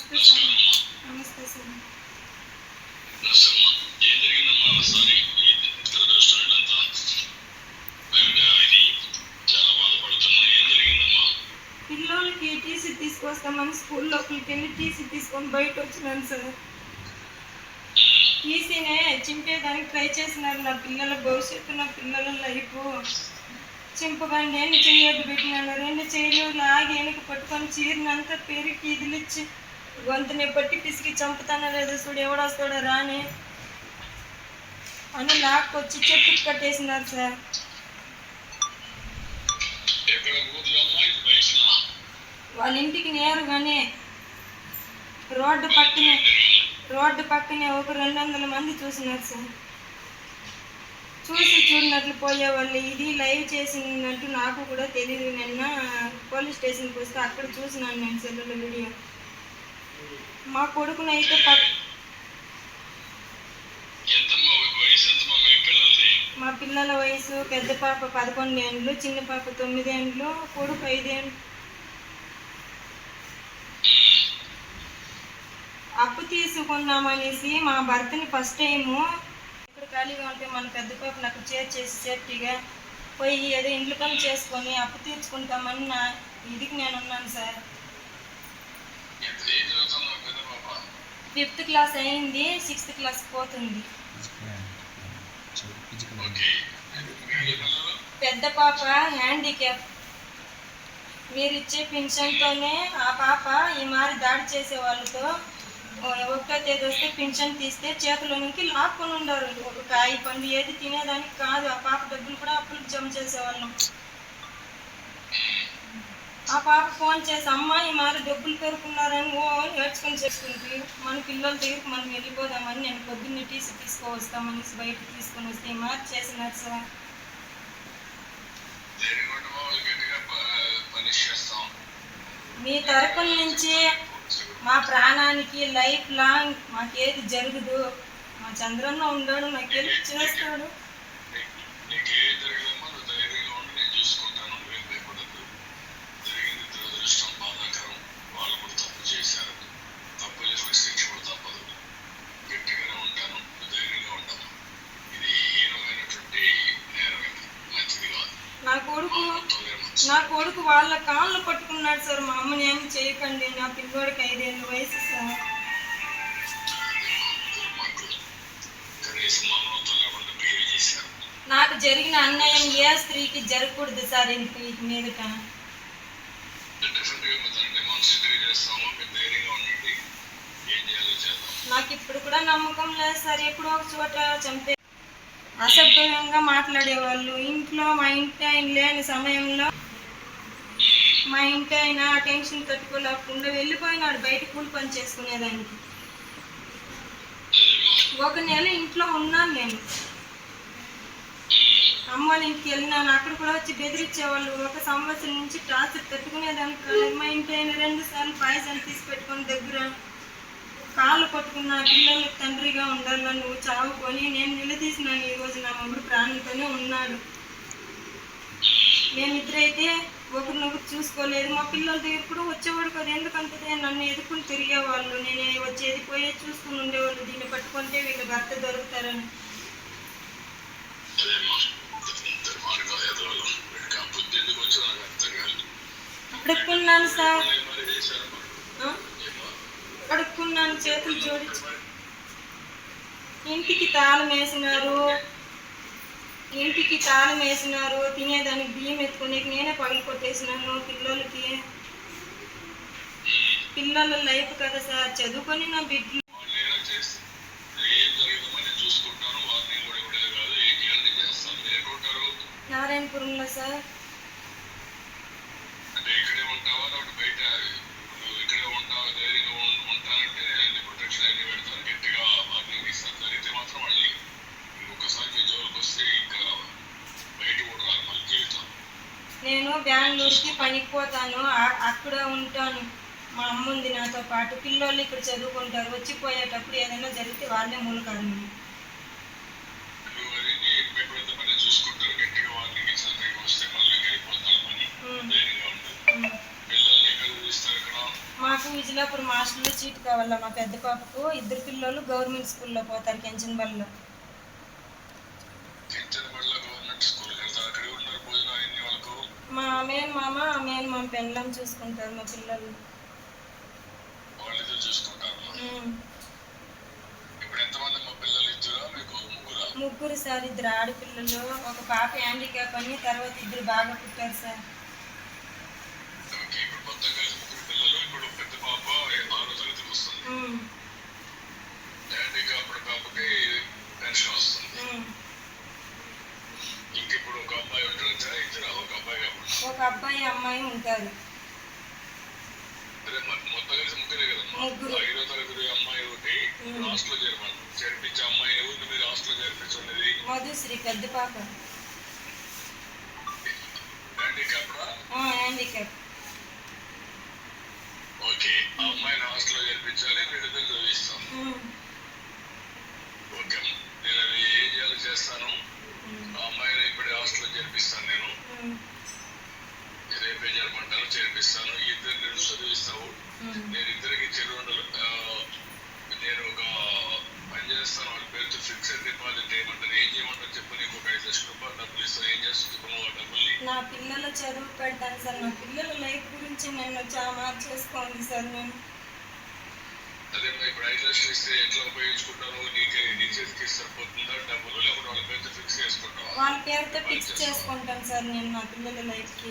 నమస్తే సార్ నమస్తే సార్ పిల్లలకి టీసీ తీసుకొస్తామని స్కూల్ లోపలికి వెళ్ళి టీసీ తీసుకొని బయట వచ్చినాను సార్. టీసీనే చింపేదానికి ట్రై చేసినారు నా పిల్లల భవిష్యత్తు నా పిల్లల లైఫ్ చింపకండి అని చెయ్యొద్దు పెట్టినాను రెండు చెయ్యలు లాగి వెనుక పట్టుకొని చీరినంతా పెరిగి ఇదిలిచ్చి గొంతుని పట్టి పిసికి చంపుతానో లేదో చూడు ఎవడొస్తాడో రాని. అని లాక్కొచ్చి చెట్టుకి కట్టేసినారు సార్. వాళ్ళ ఇంటికి నేరుగానే రోడ్డు పక్కనే రోడ్డు పక్కనే ఒక రెండు వందల మంది చూసినారు సార్. చూసి చూడనట్లు పోయేవాళ్ళు ఇది లైవ్ చేసినట్టు నాకు కూడా తెలియదు నిన్న పోలీస్ స్టేషన్కి వస్తే అక్కడ చూసినాను నేను సెల్లుల వీడియో. మా కొడుకునైతే ఎంతమ్మా మీ పిల్లల వయసు పెద్ద పాప పదకొండు ఏండ్లు చిన్న పాప తొమ్మిది ఏండ్లు కొడుకు ఐదేండ్లు అప్పు తీసుకున్నామనేసి మా భర్తని ఫస్ట్ టైము ఇక్కడ ఖాళీగా ఉంటే మన పెద్ద పాపను అక్కడ చేర్చేసి సేఫ్టీగా పోయి ఏదో ఇంట్లో పని చేసుకొని అప్పు తీర్చుకుంటామని నా ఇదికి నేను ఉన్నాను సార్ ఎంత ఏం చదువుతున్నా పెద్ద పాప ఫిఫ్త్ క్లాస్ అయింది సిక్స్త్ క్లాస్ పోతుంది. పెద్ద పాప హ్యాండిక్యాప్. మీరు ఇచ్చే పెన్షన్తోనే ఆ పాప ఈ మారి దాడి చేసే వాళ్ళతో ఒకటో తేదీ వస్తే పింఛన్ తీస్తే చేతిలో నుంచి లాక్కొని ఉండరు. ఒక కాయ పండు ఏది తినేదానికి కాదు ఆ పాప డబ్బులు కూడా అప్పులు జమ చేసేవాళ్ళం. ఆ పాప ఫోన్ చేసి అమ్మ ఈ మారి డబ్బులు పెరుకున్నారని ఓ ఏడ్చుకొని చేసుకుంటే మన పిల్లల దగ్గరికి మనం వెళ్ళిపోదామని నేను పొద్దున్నే టీసీ తీసుకువస్తామని బయట తీసుకొని వస్తే ఈ మారి చేసినారు సార్. మీ తరపు నుంచి మా ప్రాణానికి లైఫ్ లాంగ్ మాకేది జరగదు. మా చంద్రంలో ఉండడు నాకు చేస్తాడు నీకు- నీకేం జరిగిందమ్మా నువ్వు ధైర్యంగా ఉండి నేను చూసుకుంటాను నువ్వేం భయపడద్దు జరిగింది దురదృష్టం బాధాకరం వాళ్ళు కూడా తప్పు చేశారు తప్పు చేసిన శిక్ష కూడా తప్పదు గట్టిగానే ఉంటాను నువ్వు ధైర్యంగా ఉంటాను ఇది హీనమైనటువంటి నేరం ఇది మంచిది కాదు నా కొడుకు మొత్తం నేరం నా కొడుకు వాళ్ళ కాళ్ళు పట్టుకున్నాడు సార్ మా అమ్మని ఏమి చేయకండి నా పిల్లోడికి ఐదేళ్ళ వయసు సార్. నాకు జరిగిన అన్యాయం ఏ స్త్రీకి జరగకూడదు సార్ ఇంక మీదట. నాకు ఇప్పుడు కూడా నమ్మకం లేదు సార్ ఎప్పుడో ఒక చోట చంపే అసభ్యంగా మాట్లాడేవాళ్ళు. ఇంట్లో మా ఇంటి ఆయన లేని సమయంలో మా ఇంటి ఆయన టెన్షన్ తట్టుకోలేకుండా వెళ్ళిపోయినాడు బయట కూలి పని చేసుకునేదానికి. ఒక నెల ఇంట్లో ఉన్నాను నేను. అమ్మ వాళ్ళ ఇంటికి వెళ్ళినాను. అక్కడ కూడా వచ్చి బెదిరించేవాళ్ళు. ఒక సంవత్సరం నుంచి టార్చర్ తట్టుకునేదానికి కాలేదు. మా ఇంటి ఆయన రెండు సార్లు పాయసం తీసి పెట్టుకుని దగ్గర కాళ్ళు పట్టుకున్న పిల్లలకు తండ్రిగా ఉండాలని నువ్వు చావుకొని నేను నిలదీసినాను. ఈరోజు నా మొగుడు ప్రాణంతోనే ఉన్నాడు. మేమిద్దరైతే ఒకరినొకరు చూసుకోలేదు. మా పిల్లల ఎప్పుడూ వచ్చేవాడు కదా. ఎందుకంటే నన్ను ఎదుర్కొని తిరిగేవాళ్ళు. నేను వచ్చేది పోయే చూసుకుని ఉండేవాళ్ళు. దీన్ని పట్టుకుంటే వీళ్ళు భర్త దొరుకుతారని. అడుక్కున్నాను సార్. అడుక్కున్నాను. చేతులు జోడించి. ఇంటికి తాళం వేసినారు. ఇంటికి తాళం వేసినారు తినేదానికి బియ్యం ఎత్తుకునే నేనే పగలు కొట్టేసినాను. పిల్లలకి పిల్లల లైఫ్ కదా సార్ చదువుకొని నా బిడ్డలు నారాయణపురంలో సార్. ఉంటావా? ఉంటానంటే ప్రొటెక్షన్ అన్ని పెడతాను. గట్టిగా వార్నింగ్ ఇస్తాను. జరిగితే మాత్రం మళ్ళీ మీ జోలికి వస్తే ఇంకా బయట కూడా రాదు మళ్ళీ జీవితం నేను బెంగళూరుకి పనికి పోతాను అక్కడ ఉంటాను. మా అమ్మ ఉంది నాతో పాటు. పిల్లోళ్ళు ఇక్కడ చదువుకుంటారు. వచ్చిపోయేటప్పుడు ఏదైనా జరిగితే వాళ్ళే మూల కారణం. నువ్వు అది నీ ఎప్పుడైతే పని చూసుకుంటారు గట్టిగా వార్నింగ్ ఇచ్చిన దగ్గరికి వస్తే మళ్ళీ వెళ్ళిపోతాను పని ఉమ్, ధైర్యంగా ఉంటుంది. ఉమ్. పిల్లల్ని ఎక్కడ చూస్తారు ఇక్కడ? మాకు విజిలాపురం హాస్టల్లో సీట్ కావాలా మా పెద్ద పాపకు? ఇద్దరు పిల్లలు గవర్నమెంట్ స్కూల్లో పోతారు కించన్ బడిలో మా మేన్ మామ మేన్ మామ పెండ్లం చూసుకుంటారు మా పిల్లలు. ముగ్గురు? సార్ ఇద్దరు ఆడపిల్లలు. ఒక పాప హ్యాండిక్యాప్ అని తర్వాత ఇద్దరు బాగా పుట్టారు సార్ ఓకే ఇప్పుడు మొత్తం కలిసి ముగ్గురు పిల్లలు ఇప్పుడు పెద్ద పాప ఆరో తరగతికి వస్తుంది ఉమ్. డాడీకి అప్పుడు పాపకి పెన్షన్ వస్తుంది ఉమ్. ఇంక ఇప్పుడు ఒక అబ్బాయి ఉంటారు ఇద్దరు ఒక అబ్బాయి కాకుండా ఒక అబ్బాయి అమ్మాయి ఉంటారు. ముగ్గురే. ఐదో తరగతి అమ్మాయి ఒకటి. హాస్టల్లో చేరమని చేర్పించే అమ్మాయి ఎవరిని మీరు హాస్టల్లో చేర్పించున్నది మధుశ్రీ పెద్ద పాప. డాడీకి అప్పుడా హ్యాండిక్యాప్. ఓకే అమ్మాయిని హాస్టల్లో చేర్పించాలి వీళ్ళిద్దరు చదివిస్తాం ఉమ్. ఓకే అమ్మా. నేను అది ఏం చేయాలో చేస్తాను ఉమ్. ఆ అమ్మాయిని ఇప్పుడే హాస్టల్లో చేర్పిస్తాను నేను ఉమ్. రేపే చేరమంటాను చేర్పిస్తాను ఇద్దరు నేను చదివిస్తావు ఉమ్. నేను ఇద్దరికి చెరువులు నేను ఒక పని చేస్తాను వాళ్ళ పేరుతో ఫిక్స్డ్ డిపాజిట్ చేయమంటాను ఏం చేయమంటారు చెప్పు నీకు ఒక ఐదు లక్షల రూపాయలు డబ్బులు ఇస్తాను ఏం చేస్తుంది చెప్పు నువ్వు ఆ డబ్బుల్ని నా పిల్లల చదువు పెడతాను సార్. నా పిల్లల లైఫ్ గురించి నేను చాలా మార్చేసుకోండి సార్ నేను అదే మరి ఇప్పుడు ఐదు లక్షలు ఇస్తే ఎట్లా ఉపయోగించుకుంటాను నీకే నీ చేతికి సరిపోతుందా? డబ్బులు లేకపోతే వాళ్ళ పేరుతో ఫిక్స్ చేసుకుంటావా? వాళ్ళ పేరుతో ఫిక్స్ చేసుకుంటాను సార్ నేను నా పిల్లల లైఫ్కి.